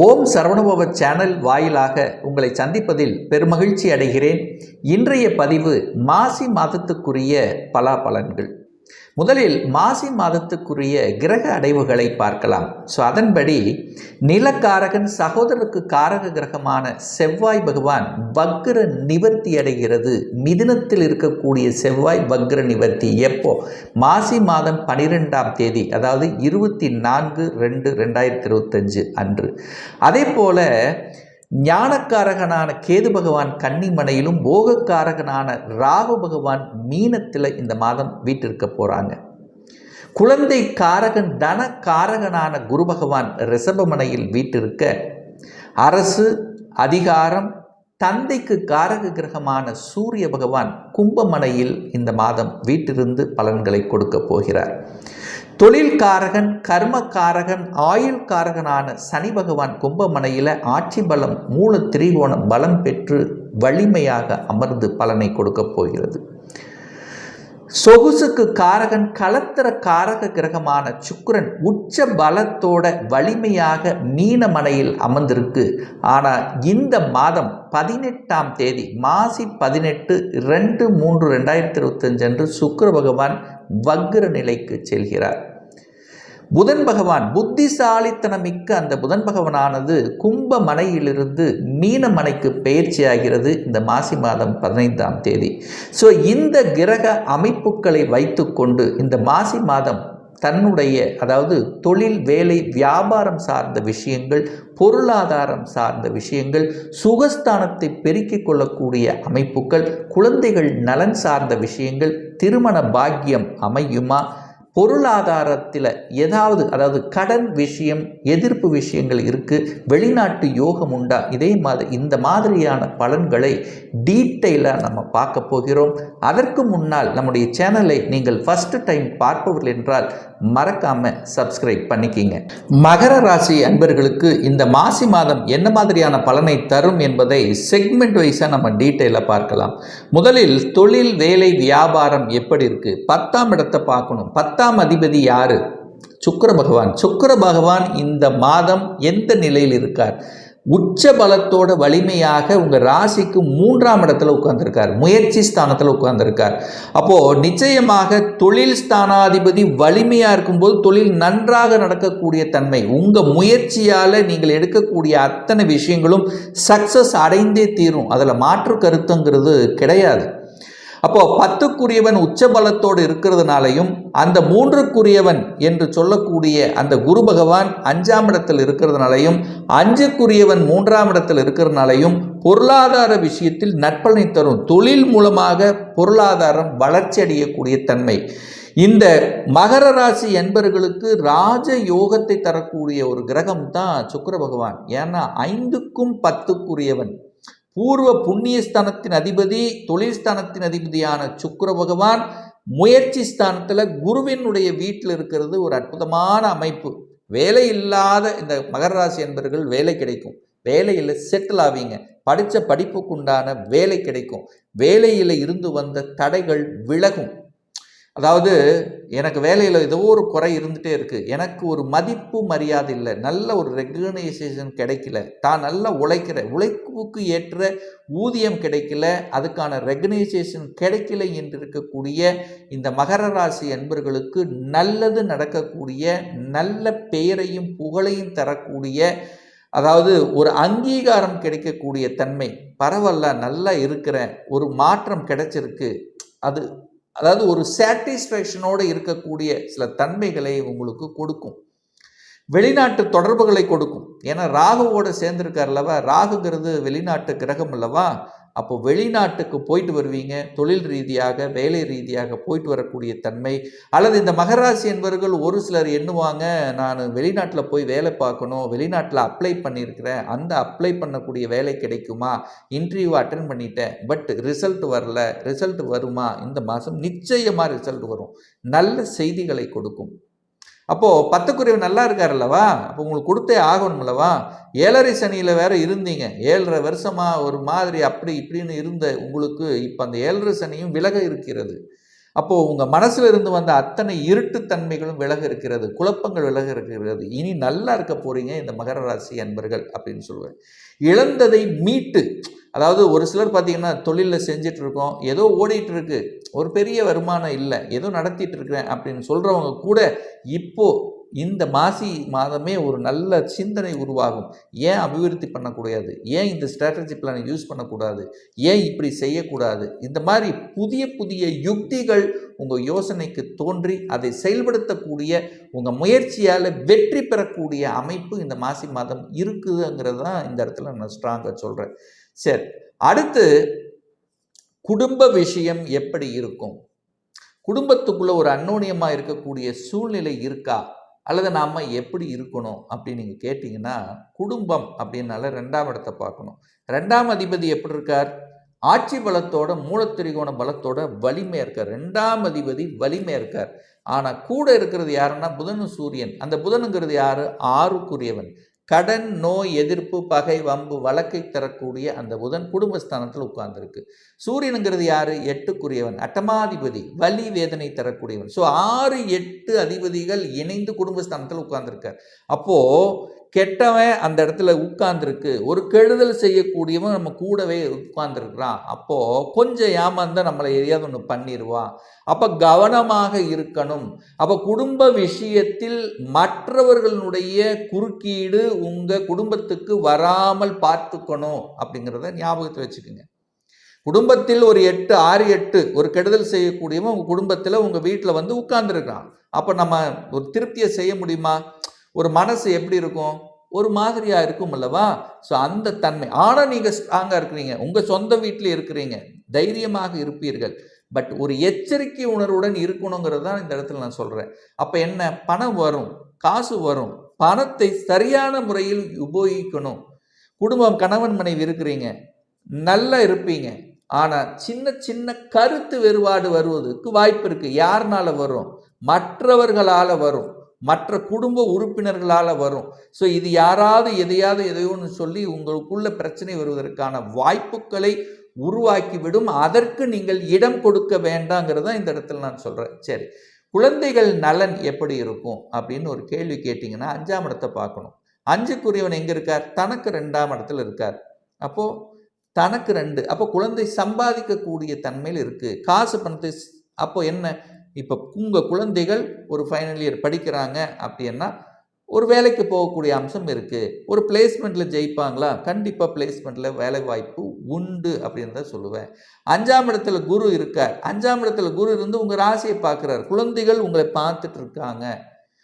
ஓம் Saravanabhava channel வாயிலாக உங்களை சந்திப்பதில் பெருமகிழ்ச்சி அடைகிறேன். இன்றைய பதிவு மாசி மாதத்துக்குரிய பலாபலன்கள். முதலில் மாசி மாதத்துக்குரிய கிரக அடைவுகளை பார்க்கலாம். ஸோ அதன்படி நிலக்காரகன் சகோதரருக்கு காரக கிரகமான செவ்வாய் பகவான் வக்ர நிவர்த்தி அடைகிறது. மிதினத்தில் இருக்கக்கூடிய செவ்வாய் வக்ர நிவர்த்தி. எப்போ? மாசி மாதம் பனிரெண்டாம் தேதி அதாவது இருபத்தி நான்கு ரெண்டு ரெண்டாயிரத்தி இருபத்தஞ்சு அன்று. அதே போல ஞானக்காரகனான கேது பகவான் கன்னிமனையிலும் போகக்காரகனான ராகு பகவான் மீனத்தில் இந்த மாதம் வீட்டிற்க போகிறாங்க குழந்தை காரகன் தன காரகனான குரு பகவான் ரிஷபமனையில் வீட்டிருக்க அரசு அதிகாரம் தந்தைக்கு காரக கிரகமான சூரிய பகவான் கும்பமனையில் இந்த மாதம் வீட்டிலிருந்து பலன்களை கொடுக்க போகிறார். தொழில்காரகன் கர்மக்காரகன் ஆயுள்காரகனான சனி பகவான் கும்பமனையில் ஆட்சி பலம் மூல திரிகோண பலம் பெற்று வலிமையாக அமர்ந்து பலனை கொடுக்கப் போகிறது. சொகுசுக்கு காரகன் கலத்திர காரக கிரகமான சுக்கரன் உச்ச பலத்தோட வலிமையாக மீனமனையில் அமர்ந்திருக்கு. ஆனால் இந்த மாதம் பதினெட்டாம் தேதி மாசி பதினெட்டு ரெண்டு மூன்று ரெண்டாயிரத்தி இருபத்தஞ்சு அன்று சுக்கர பகவான் வக்ர நிலைக்கு செல்கிறார். புதன் பகவான் புத்திசாலித்தனமிக்க அந்த புதன் பகவானானது கும்ப மனையிலிருந்து மீன மனைக்கு பயிற்சி ஆகிறது இந்த மாசி மாதம் பதினைந்தாம் தேதி. ஸோ இந்த கிரக அமைப்புகளை வைத்துக்கொண்டு இந்த மாசி மாதம் தன்னுடைய அதாவது தொழில் வேலை வியாபாரம் சார்ந்த விஷயங்கள் பொருளாதாரம் சார்ந்த விஷயங்கள் சுகஸ்தானத்தை பெருக்கிக் கொள்ளக்கூடிய அமைப்புகள் குழந்தைகள் நலன் சார்ந்த விஷயங்கள் திருமண பாக்கியம் அமையுமா பொருளாதாரத்தில் ஏதாவது அதாவது கடன் விஷயம் எதிர்ப்பு விஷயங்கள் இருக்குது வெளிநாட்டு யோகம் உண்டா? இதே மாதிரி இந்த மாதிரியான பலன்களை டீட்டெயிலாக நம்ம பார்க்க போகிறோம். அதற்கு முன்னால் நம்முடைய சேனலை நீங்கள் ஃபஸ்ட்டு டைம் பார்ப்பவர்கள் என்றால் மறக்காமல் சப்ஸ்கிரைப் பண்ணிக்கிங்க. மகர ராசி அன்பர்களுக்கு இந்த மாசி மாதம் என்ன மாதிரியான பலனை தரும் என்பதை செக்மெண்ட் வைஸாக நம்ம டீட்டெயிலாக பார்க்கலாம். முதலில் தொழில் வேலை வியாபாரம் எப்படி இருக்குது பத்தாம் இடத்தை பார்க்கணும். பத்தாம் அதிபதி யாரு? சுக்கர பகவான். சுக்கர பகவான் இந்த மாதம் எந்த நிலையில் இருக்கார்? உச்ச பலத்தோட வலிமையாக உங்கள் ராசிக்கு மூன்றாம் இடத்துல உட்கார்ந்துருக்கார். முயற்சி ஸ்தானத்தில் உட்கார்ந்துருக்கார். அப்போது நிச்சயமாக தொழில் ஸ்தானாதிபதி வலிமையாக இருக்கும்போது தொழில் நன்றாக நடக்கக்கூடிய தன்மை உங்கள் முயற்சியால் நீங்கள் எடுக்கக்கூடிய அத்தனை விஷயங்களும் சக்ஸஸ் அடைந்தே தீரும். அதில் மாற்று கருத்துங்கிறது கிடையாது. அப்போ பத்துக்குரியவன் உச்சபலத்தோடு இருக்கிறதுனாலையும் அந்த மூன்றுக்குரியவன் என்று சொல்லக்கூடிய அந்த குரு பகவான் அஞ்சாம் இடத்தில் இருக்கிறதுனாலையும் அஞ்சுக்குரியவன் மூன்றாம் இடத்தில் இருக்கிறதுனாலையும் பொருளாதார விஷயத்தில் நற்பலனை தரும். தொழில் மூலமாக பொருளாதாரம் வளர்ச்சி அடையக்கூடிய தன்மை. இந்த மகர ராசி என்பர்களுக்கு ராஜ யோகத்தை தரக்கூடிய ஒரு கிரகம் தான் சுக்கர பகவான். ஏன்னா ஐந்துக்கும் பத்துக்குரியவன். பூர்வ புண்ணியஸ்தானத்தின் அதிபதி தொழில்ஸ்தானத்தின் அதிபதியான சுக்கர பகவான் முயற்சி ஸ்தானத்தில் குருவினுடைய வீட்டில் இருக்கிறது ஒரு அற்புதமான அமைப்பு. வேலை இல்லாத இந்த மகர ராசி என்பர்கள் வேலை கிடைக்கும். வேலையில் செட்டில் ஆவீங்க. படித்த படிப்புக்குண்டான வேலை கிடைக்கும். வேலையில் இருந்து வந்த தடைகள் விலகும். அதாவது எனக்கு வேலையில் ஏதோ ஒரு குறை இருந்துகிட்டே இருக்குது எனக்கு ஒரு மதிப்பு மரியாதை இல்லை. நல்ல ஒரு ரெகனைசேஷன் கிடைக்கல. தான் நல்லா உழைக்கிற உழைப்புக்கு ஏற்ற ஊதியம் கிடைக்கல. அதுக்கான ரெகனைசேஷன் கிடைக்கல என்று இருக்கக்கூடிய இந்த மகர ராசி அன்பர்களுக்கு நல்லது நடக்கக்கூடிய நல்ல பெயரையும் புகழையும் தரக்கூடிய அதாவது ஒரு அங்கீகாரம் கிடைக்கக்கூடிய தன்மை. பரவாயில்ல நல்லா இருக்கிறேன். ஒரு மாற்றம் கிடைச்சிருக்கு. அது அதாவது ஒரு சாட்டிஸ்ஃபேக்ஷனோடு இருக்கக்கூடிய சில தன்மைகளை உங்களுக்கு கொடுக்கும். வெளிநாட்டு தொடர்புகளை கொடுக்கும். ஏன்னா ராகுவோடு சேர்ந்துருக்கார் அல்லவா? ராகுங்கிறது வெளிநாட்டு கிரகம் அல்லவா? அப்போ வெளிநாட்டுக்கு போயிட்டு வருவீங்க தொழில் ரீதியாக வேலை ரீதியாக போயிட்டு வரக்கூடிய தன்மை அல்லது இந்த மகராசி என்பவர்கள் ஒரு சிலர் எண்ணுவாங்க நான் வெளிநாட்டில் போய் வேலை பார்க்கணும் வெளிநாட்டில் அப்ளை பண்ணியிருக்கிறேன் அந்த அப்ளை பண்ணக்கூடிய வேலை கிடைக்குமா? இன்டர்வியூ அட்டன் பண்ணிட்டேன் பட் ரிசல்ட் வரல ரிசல்ட் வருமா? இந்த மாதம் நிச்சயமாக ரிசல்ட் வரும். நல்ல செய்திகளை கொடுக்கும். அப்போது பத்துக்குறைவு நல்லா இருக்கார் அல்லவா அப்போ உங்களுக்கு கொடுத்தே ஆகணும்லவா? ஏழரை சனியில் வேற இருந்தீங்க. ஏழரை வருஷமாக ஒரு மாதிரி அப்படி இப்படின்னு இருந்த உங்களுக்கு இப்போ அந்த ஏழரை சனியும் விலக இருக்கிறது. அப்போது உங்கள் மனசில் இருந்து வந்த அத்தனை இருட்டுத்தன்மைகளும் விலக இருக்கிறது. குழப்பங்கள் விலக இருக்கிறது. இனி நல்லா இருக்க போகிறீங்க இந்த மகர ராசி அன்பர்கள் அப்படின்னு சொல்லுவேன். இழந்ததை மீட்டு அதாவது ஒரு சிலர் பார்த்தீங்கன்னா தொழிலில் செஞ்சுட்டு இருக்கோம் ஏதோ ஓடிட்டு இருக்கு ஒரு பெரிய வருமானம் இல்லை ஏதோ நடத்திட்டு இருக்கிறேன் அப்படின்னு சொல்கிறவங்க கூட இப்போ இந்த மாசி மாதமே ஒரு நல்ல சிந்தனை உருவாகும். ஏன் அபிவிருத்தி பண்ணக்கூடாது? ஏன் இந்த ஸ்ட்ராட்டஜி பிளானை யூஸ் பண்ணக்கூடாது? ஏன் இப்படி செய்யக்கூடாது? இந்த மாதிரி புதிய புதிய யுக்திகள் உங்கள் யோசனைக்கு தோன்றி அதை செயல்படுத்தக்கூடிய உங்கள் முயற்சியால் வெற்றி பெறக்கூடிய அமைப்பு இந்த மாசி மாதம் இருக்குதுங்கிறது தான் இந்த இடத்துல நான் ஸ்ட்ராங்காக சொல்கிறேன் சரி அடுத்து குடும்ப விஷயம் எப்படி இருக்கும்? குடும்பத்துக்குள்ள ஒரு அன்னோனியமாக இருக்கக்கூடிய சூழ்நிலை இருக்கா? அல்லது நாம் எப்படி இருக்கணும் அப்படின்னு நீங்கள் கேட்டிங்கன்னா குடும்பம் அப்படின்னால ரெண்டாம் இடத்தை பார்க்கணும். ரெண்டாம் அதிபதி எப்படி இருக்கார்? ஆட்சி பலத்தோட மூலத்திரிகோண பலத்தோட வலிமையாக இருக்கார். ரெண்டாம் அதிபதி வலிமையாக இருக்கார். ஆனால் கூட இருக்கிறது யாருன்னா புதனு சூரியன். அந்த புதனுங்கிறது யார்? ஆறுக்குரியவன். கடன் நோய் எதிர்ப்பு பகை வம்பு வழக்கை தரக்கூடிய அந்த புதன் குடும்பஸ்தானத்தில் உட்கார்ந்துருக்கு. சூரியனுங்கிறது யாரு? எட்டுக்குரியவன் அட்டமாதிபதி வலி வேதனை தரக்கூடியவன். ஸோ ஆறு எட்டு அதிபதிகள் இணைந்து குடும்பஸ்தானத்தில் உட்கார்ந்துருக்கார். அப்போ கெட்டவன் அந்த இடத்துல உட்கார்ந்துருக்கு. ஒரு கெடுதல் செய்யக்கூடியவன் நம்ம கூடவே உட்கார்ந்துருக்குறான். அப்போது கொஞ்சம் ஏமாந்தால் நம்மளை எதையாவது ஒன்று பண்ணிடுவான் அப்போ கவனமாக இருக்கணும். அப்போ குடும்ப விஷயத்தில் மற்றவர்களுடைய குறுக்கீடு உங்கள் குடும்பத்துக்கு வராமல் பார்த்துக்கணும் அப்படிங்கிறத ஞாபகத்தை வச்சுக்கோங்க. குடும்பத்தில் ஒரு எட்டு ஆறு எட்டு ஒரு கெடுதல் செய்யக்கூடியவன் உங்கள் குடும்பத்தில் உங்கள் வீட்டில் வந்து உட்கார்ந்துருக்கான் அப்போ நம்ம ஒரு திருப்தியை செய்ய முடியுமா? ஒரு மனசு எப்படி இருக்கும்? ஒரு மாதிரியாக இருக்கும் அல்லவா? ஸோ அந்த தன்மை. ஆனால் நீங்கள் ஸ்ட்ராங்காக இருக்கிறீங்க. உங்கள் சொந்த வீட்டில் இருக்கிறீங்க. தைரியமாக இருப்பீர்கள். பட் ஒரு எச்சரிக்கை உணர்வுடன் இருக்கணுங்கிறது தான் இந்த இடத்துல நான் சொல்கிறேன் அப்போ என்ன? பணம் வரும். காசு வரும். பணத்தை சரியான முறையில் உபயோகிக்கணும். குடும்பம் கணவன் மனைவி இருக்கிறீங்க. நல்லா இருப்பீங்க. ஆனால் சின்ன சின்ன கருத்து வேறுபாடு வருவதற்கு வாய்ப்பு இருக்குது யாருனால வரும்? மற்றவர்களால் வரும். மற்ற குடும்ப உறுப்பினர்களால் வரும். ஸோ இது யாராவது எதையாவது எதையோன்னு சொல்லி உங்களுக்குள்ள பிரச்சனை வருவதற்கான வாய்ப்புகளை உருவாக்கிவிடும். அதற்கு நீங்கள் இடம் கொடுக்க வேண்டாங்கிறது தான் இந்த இடத்துல நான் சொல்கிறேன் சரி. குழந்தைகள் நலன் எப்படி இருக்கும் அப்படின்னு ஒரு கேள்வி கேட்டிங்கன்னா அஞ்சாம் இடத்தை பார்க்கணும். அஞ்சுக்குரியவன் எங்கே இருக்கார்? தனக்கு ரெண்டாம் இடத்துல இருக்கார். அப்போது தனக்கு ரெண்டு. அப்போ குழந்தை சம்பாதிக்கக்கூடிய தன்மையில் இருக்குது காசு பணத்தை அப்போ என்ன? இப்போ உங்கள் குழந்தைகள் ஒரு ஃபைனல் இயர் படிக்கிறாங்க அப்படின்னா ஒரு வேலைக்கு போகக்கூடிய அம்சம் இருக்குது ஒரு பிளேஸ்மெண்ட்டில் ஜெயிப்பாங்களா? கண்டிப்பாக பிளேஸ்மெண்ட்டில் வேலை வாய்ப்பு உண்டு அப்படின்னு தான் சொல்லுவேன். அஞ்சாம் இடத்துல குரு இருக்கார். அஞ்சாம் இடத்துல குரு இருந்து உங்கள் ராசியை பார்க்குறாரு. குழந்தைகள் உங்களை பார்த்துட்டு இருக்காங்க.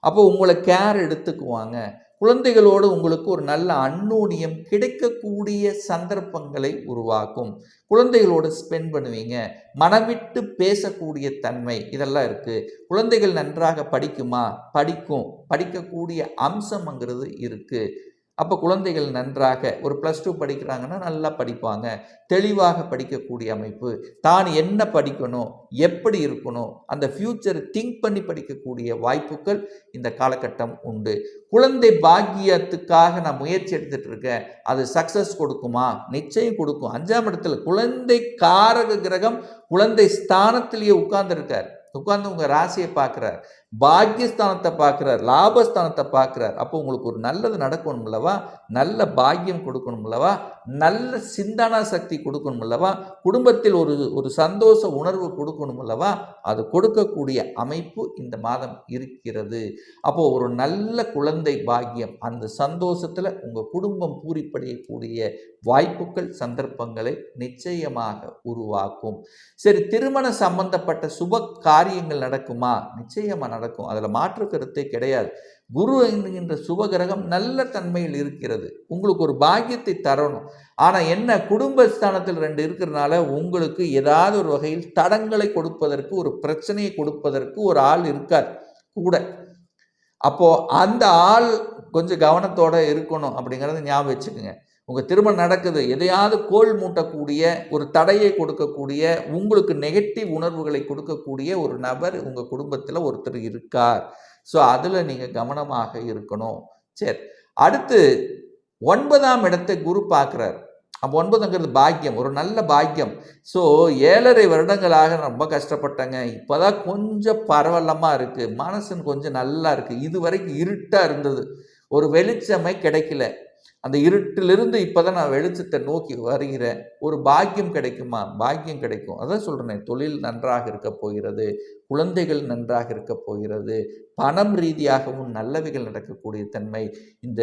அப்போ உங்களை கேர் எடுத்துக்குவாங்க. குழந்தைகளோடு உங்களுக்கு ஒரு நல்ல அன்னோனியம் கிடைக்கக்கூடிய சந்தர்ப்பங்களை உருவாக்கும். குழந்தைகளோடு ஸ்பெண்ட் பண்ணுவீங்க. மனவிட்டு பேசக்கூடிய தன்மை இதெல்லாம் இருக்குது குழந்தைகள் நன்றாக படிக்குமா? படிக்கும். படிக்கக்கூடிய அம்சம்ங்கிறது இருக்குது அப்போ குழந்தைகள் நன்றாக ஒரு ப்ளஸ் டூ படிக்கிறாங்கன்னா நல்லா படிப்பாங்க. தெளிவாக படிக்கக்கூடிய அமைப்பு. தான் என்ன படிக்கணும் எப்படி இருக்கணும் அந்த ஃப்யூச்சரை திங்க் பண்ணி படிக்கக்கூடிய வாய்ப்புகள் இந்த காலகட்டம் உண்டு. குழந்தை பாக்கியத்துக்காக நான் முயற்சி எடுத்துகிட்டு இருக்கேன். அது சக்ஸஸ் கொடுக்குமா? நிச்சயம் கொடுக்கும். அஞ்சாம் இடத்துல குழந்தை காரக கிரகம் குழந்தை ஸ்தானத்திலேயே உட்கார்ந்துருக்கார். உட்கார்ந்து உங்கள் ராசியை பார்க்குறார். பாக்கியஸ்தானத்தை பார்க்குறார் லாபஸ்தானத்தை பார்க்குறார். அப்போ உங்களுக்கு ஒரு நல்லது நடக்கணும் இல்லவா நல்ல பாக்கியம் கொடுக்கணும் இல்லவா நல்ல சிந்தனா சக்தி கொடுக்கணும் இல்லவா குடும்பத்தில் ஒரு ஒரு சந்தோஷ உணர்வு கொடுக்கணும் அல்லவா? அது கொடுக்கக்கூடிய அமைப்பு இந்த மாதம் இருக்கிறது. அப்போது ஒரு நல்ல குழந்தை பாக்கியம் அந்த சந்தோஷத்தில் உங்கள் குடும்பம் பூரிப்படையக்கூடிய வாய்ப்புகள் சந்தர்ப்பங்களை நிச்சயமாக உருவாக்கும். சரி திருமண சம்பந்தப்பட்ட சுப காரியங்கள் நடக்குமா? நிச்சயமாக நடக்கும். அதில் மாற்று கருத்தே கிடையாது. குரு என்கின்ற சுபகிரகம் நல்ல தன்மையில் இருக்கிறது. உங்களுக்கு ஒரு பாக்கியத்தை தரணும். ஆனால் என்ன குடும்பஸ்தானத்தில் ரெண்டு இருக்கிறனால உங்களுக்கு ஏதாவது ஒரு வகையில் தடங்களை கொடுப்பதற்கு ஒரு பிரச்சனையை கொடுப்பதற்கு ஒரு ஆள் இருக்கார் கூட. அப்போது அந்த ஆள் கொஞ்சம் கவனத்தோடு இருக்கணும் அப்படிங்கிறத ஞாபகம் வச்சுக்கோங்க. உங்கள் திருமணம் நடக்குது எதையாவது கோல் மூட்டக்கூடிய ஒரு தடையை கொடுக்கக்கூடிய உங்களுக்கு நெகட்டிவ் உணர்வுகளை கொடுக்கக்கூடிய ஒரு நபர் உங்கள் குடும்பத்தில் ஒருத்தர் இருக்கார். ஸோ அதில் நீங்கள் கவனமாக இருக்கணும். சரி. அடுத்து ஒன்பதாம் இடத்தை குரு பார்க்குறார். அப்போ ஒன்பதுங்கிறது பாக்கியம் ஒரு நல்ல பாக்கியம். ஸோ ஏழரை வருடங்களாக நான் ரொம்ப கஷ்டப்பட்டேங்க. இப்போ தான் கொஞ்சம் பரவலமாக இருக்குது மனசுன்னு கொஞ்சம் நல்லா இருக்குது இது வரைக்கும் இருட்டாக இருந்தது. ஒரு வெளிச்சமே கிடைக்கல. அந்த இருட்டிலிருந்து இப்போ தான் நான் வெளிச்சத்தை நோக்கி வருகிறேன். ஒரு பாக்கியம் கிடைக்குமா? பாக்கியம் கிடைக்கும். அதான் சொல்கிறேன் தொழில் நன்றாக இருக்க போகிறது குழந்தைகள் நன்றாக இருக்க போகிறது பணம் ரீதியாகவும் நல்லவைகள் நடக்கக்கூடிய தன்மை. இந்த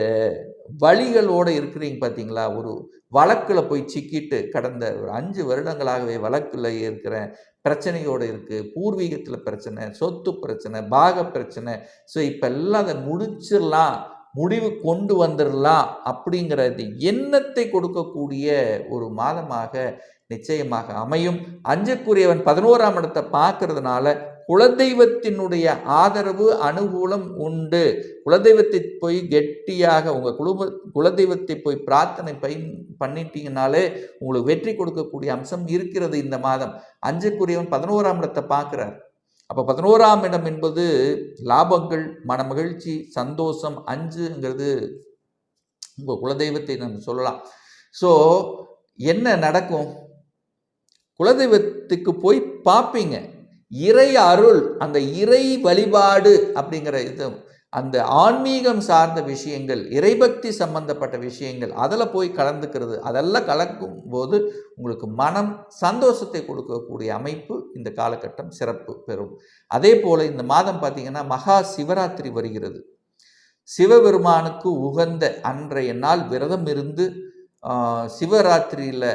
வழிகளோடு இருக்கிறீங்க பார்த்தீங்களா ஒரு வழக்கில் போய் சிக்கிட்டு கடந்த ஒரு அஞ்சு வருடங்களாகவே வழக்கில் இருக்கிறேன் பிரச்சனையோடு இருக்குது பூர்வீகத்தில் பிரச்சனை சொத்து பிரச்சனை பாக பிரச்சனை. ஸோ இப்போ எல்லாம் அதை முடிச்சிடலாம். முடிவு கொண்டு வந்துடலாம் அப்படிங்கிறது எண்ணத்தை கொடுக்கக்கூடிய ஒரு மாதமாக நிச்சயமாக அமையும். அஞ்சக்குரியவன் பதினோராம் இடத்தை பார்க்கறதுனால குலதெய்வத்தினுடைய ஆதரவு அனுகூலம் உண்டு. குலதெய்வத்தை போய் கெட்டியாக உங்கள் குடும்ப குலதெய்வத்தை போய் பிரார்த்தனை பயன் பண்ணிட்டீங்கனாலே உங்களுக்கு வெற்றி கொடுக்கக்கூடிய அம்சம் இருக்கிறது இந்த மாதம். அஞ்சுக்குரியவன் பதினோராம் இடத்தை பார்க்குறார். அப்போ பதினோராம் இடம் என்பது லாபங்கள் மன மகிழ்ச்சி சந்தோஷம் அஞ்சுங்கிறது உங்கள் குலதெய்வத்தை நம்ம சொல்லலாம். ஸோ என்ன நடக்கும்? குலதெய்வத்துக்கு போய் பார்ப்பீங்க இறை அருள் அந்த இறை வழிபாடு அப்படிங்கிற இது அந்த ஆன்மீகம் சார்ந்த விஷயங்கள் இறைபக்தி சம்பந்தப்பட்ட விஷயங்கள் அதில் போய் கலந்துக்கிறது அதெல்லாம் கலக்கும் போது உங்களுக்கு மனம் சந்தோஷத்தை கொடுக்கக்கூடிய அமைப்பு இந்த காலகட்டம் சிறப்பு பெறும். அதே போல் இந்த மாதம் பார்த்திங்கன்னா மகா சிவராத்திரி வருகிறது. சிவபெருமானுக்கு உகந்த அன்றைய நாள் விரதம் இருந்து சிவராத்திரியில்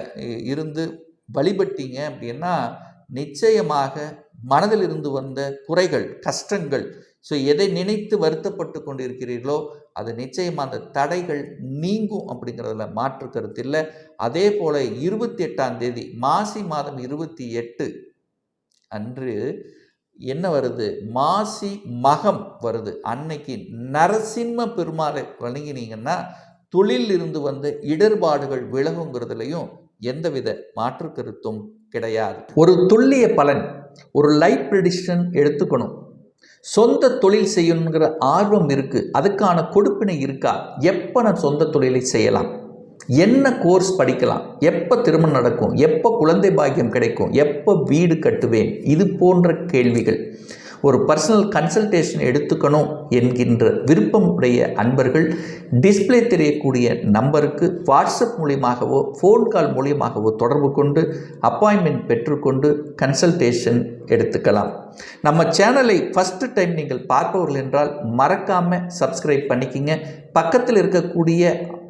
இருந்து வழிபட்டீங்க அப்படின்னா நிச்சயமாக மனதில் இருந்து வந்த குறைகள் கஷ்டங்கள் ஸோ எதை நினைத்து வருத்தப்பட்டு கொண்டிருக்கிறீர்களோ அது நிச்சயமாக அந்த தடைகள் நீங்கும் அப்படிங்கிறதுல மாற்று கருத்து இல்லை. அதே போல் இருபத்தி எட்டாம் தேதி மாசி மாதம் இருபத்தி எட்டு அன்று என்ன வருது? மாசி மகம் வருது. அன்னைக்கு நரசிம்ம பெருமாளை வணங்கினீங்கன்னா தொழில் இருந்து வந்த இடர்பாடுகள் விலகுங்கிறதுலையும் எந்தவித மாற்று கருத்தும் கிடையாது. ஒரு துல்லிய பலன் ஒரு லைஃப் ப்ரெடிஷன் எடுத்துக்கணும். சொந்த தொழில் செய்யணுங்கிற ஆர்வம் இருக்குது அதுக்கான கொடுப்பினை இருக்கா? எப்போ நான் சொந்த தொழிலை செய்யலாம்? என்ன கோர்ஸ் படிக்கலாம்? எப்போ திருமணம் நடக்கும்? எப்போ குழந்தை பாக்கியம் கிடைக்கும்? எப்போ வீடு கட்டுவேன்? இது போன்ற கேள்விகள். ஒரு பர்சனல் கன்சல்டேஷன் எடுத்துக்கணும் என்கின்ற விருப்பம் உடைய அன்பர்கள் டிஸ்பிளே தெரியக்கூடிய நம்பருக்கு வாட்ஸ்அப் மூலியமாகவோ ஃபோன் கால் மூலியமாகவோ தொடர்பு கொண்டு அப்பாயின்மெண்ட் பெற்றுக்கொண்டு கன்சல்டேஷன் எடுத்துக்கலாம். நம்ம சேனலை ஃபஸ்ட்டு டைம் நீங்கள் பார்ப்பவர்கள் என்றால் மறக்காமல் சப்ஸ்கிரைப் பண்ணிக்கிங்க. பக்கத்தில் இருக்கக்கூடிய